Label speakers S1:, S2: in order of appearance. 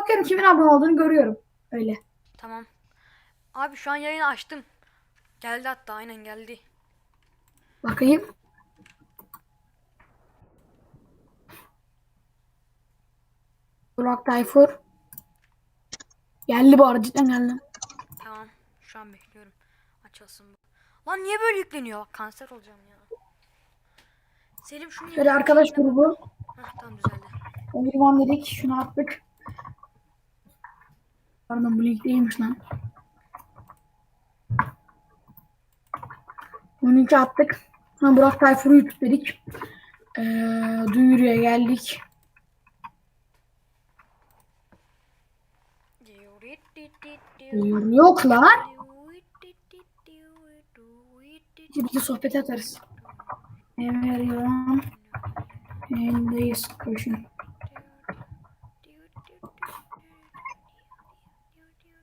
S1: bakıyorum kimin abone olduğunu görüyorum. Öyle.
S2: Tamam. Abi şu an yayını açtım. Geldi hatta aynen geldi.
S1: Bakayım. Burak Tayfur. Geldi bu arada cidden geldi.
S2: Tamam. Şu an bekliyorum. Açılsın bu. Lan niye böyle yükleniyor? Bak kanser olacağım ya. Selim şunu
S1: Şöyle arkadaş grubu.
S2: Heh, tamam düzeldi.
S1: Emirman dedik. Şunu attık. Pardon bu link değilmiş lan. Bu linki attık. Ha, Burak Tayfur'u YouTube dedik. Ee, duyuruya geldik. Yok lan. Şimdi sohbet atarız. Emir Yılan. Endeyiz koşun.